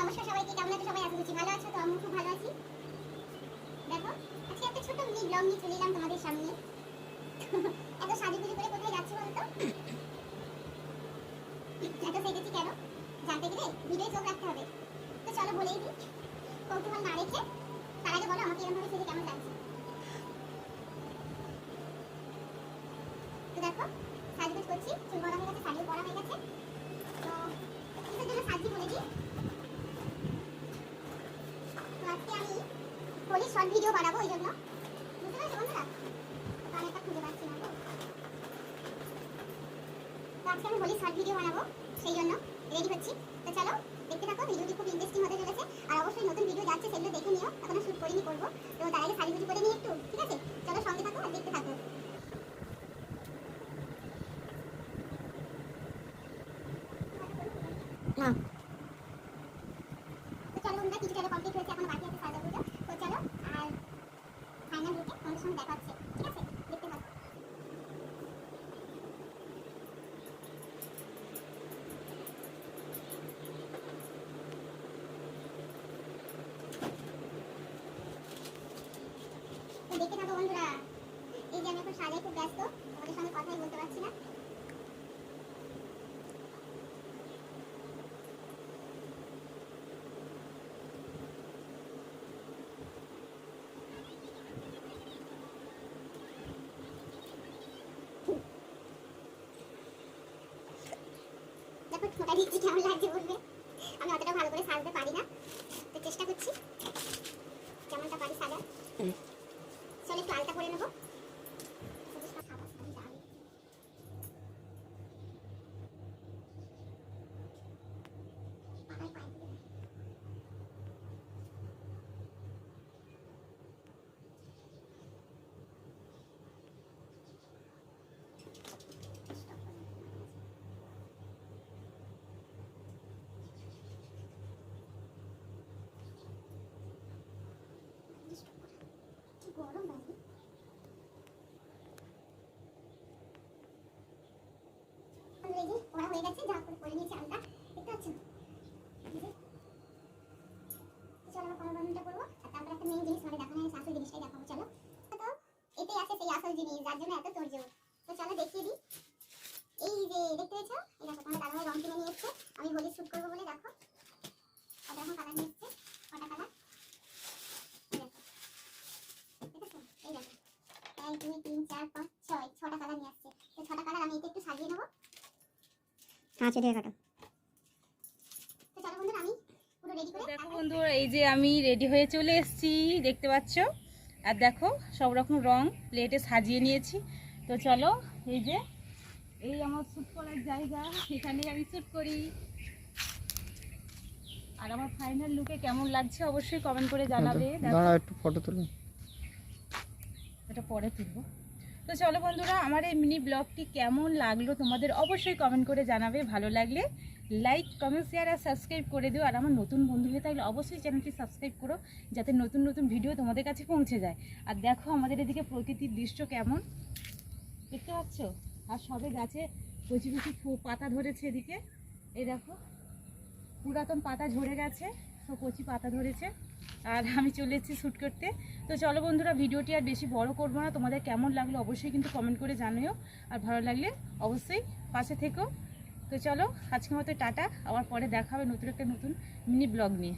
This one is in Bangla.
নমস্কার সবাইকে, কেমন আছো সবাই? আশা করছি ভালো আছো, তো আমি খুব ভালো আছি। দেখো, আজকে একটা ছোট মিনি ব্লগ নিয়ে চলে এলাম তোমাদের সামনে। এত সাজুগুজু করে কোথায় যাচ্ছি বলতো? এত সেজেছি কেন? জানতে গেলে ভিডিও চোখ রাখতে হবে। তো চলো বলেই দিই, কৌতূহল না রেখে তার আগে বলো আমাকে এরকম ভাবে সেজে কেমন লাগছে। তো দেখো, সাজগুজ করছি, চুল বড় হয়ে গেছে, শাড়িও পরা হয়ে গেছে। তো সাজছি বলে দিই তো আজকে আমি হোলির শর্ট ভিডিও বানাবো ওই জন্য। বুঝতে পারছ বন্ধুরা? তো খুঁজে পাচ্ছি না তো আজকে আমি হোলির শর্ট ভিডিও বানাবো সেই জন্য রেডি হচ্ছি। তো চলো দেখতে থাকো ভিডিওটি খুব ইন্টারেস্টিং হতে চলেছে। আর অবশ্যই নতুন ভিডিও যাচ্ছে সেগুলো দেখে নিও। এখনও শুট করিনি করব। তো তার আগে সাজুগুজু করে নিই একটু ঠিক আছে? চলো সঙ্গে থাকো আর দেখতে থাকো। না তো চলো বন্ধুরা কিছু চলো কমপ্লিট হয়েছে এখন বাকি আছে সাজা পুজো আর ফাইনাল থাকো বন্ধুরা এই যে আমি এখন সাজায় খুব ব্যস্ত তোমাদের সঙ্গে কথাই বলতে পারছি না দিচ্ছি কেমন লাগছে বলবে আমি অতটা ভালো করে সাজতে পারি না তো চেষ্টা করছি কেমনটা পারি সাজা হুম। চলো একটু আলতা করে নেব সবুজটা সাদা সাদা ডাল। পাতায় পায়ে দিলে। কি গরম বাইরে এই ওরা হয়ে গেছে, যা করে করে নিয়েছি আলতা। দেখতে পাচ্ছ এই যে। তো চলো আমরা কমর করব। আর তারপর একটা মেইন জিনিস চলো। তো এটাই আছে জিনিস, যার জন্য এত তোরজোর তো চলো দেখিয়ে দিই। এই যে, দেখতে পেয়েছ? এই দেখো আমি হোলি শুট করব বলে, দেখো। কটা রকম কালার নিয়ে এসছে? কটা কালার এক, দুই, তিন, চার, পাঁচ, ছয়, ছটা কালার নিয়ে আসছে। ছটা কালার আমি এটা একটু সাজিয়ে নেব। আচ্ছা দিয়ে কাটো। তো চলো বন্ধুরা আমি পুরো রেডি করে দেখো বন্ধুরা এই যে আমি রেডি হয়ে চলে এসেছি দেখতে পাচ্ছ? আর দেখো সব রকম রং প্লেটে সাজিয়ে নিয়েছি। তো চলো এই যে এই আমার শ্যুট করার জায়গা এখানে আমি শ্যুট করি। আর আমার ফাইনাল লুকে কেমন লাগছে অবশ্যই কমেন্ট করে জানাবে। দাঁড়া একটু ফটো তুলো। এটা পরে তুলবো। তো চলো বন্ধুরা, আমার এই মিনি ব্লগটি কেমন লাগল তোমাদের অবশ্যই কমেন্ট করে জানাবে। ভালো লাগলে লাইক কমেন্ট শেয়ার আর সাবস্ক্রাইব করে দিও। আর আমার নতুন বন্ধু হয়ে থাকলে অবশ্যই চ্যানেলটি সাবস্ক্রাইব করো, যাতে নতুন নতুন ভিডিও তোমাদের কাছে পৌঁছে যায়। আর দেখো আমাদের এদিকে প্রকৃতির দৃশ্য কেমন। দেখতে পাচ্ছ? আর সবে গাছে কচি কচি পাতা ধরেছে এদিকে। এই দেখো, পুরাতন পাতা ঝরে গেছে তো কচি পাতা ধরেছে। আর আমি চলে এসেছি শ্যুট করতে। তো চলো বন্ধুরা, ভিডিওটি আর বেশি বড় করব না। তোমাদের কেমন লাগল অবশ্যই কিন্তু কমেন্ট করে জানিও। আর ভালো লাগলে অবশ্যই পাশে থেকো। তো চলো আজকে মতো টাটা। আবার পরে দেখা হবে নতুন একটা নতুন মিনি ব্লগ নিয়ে।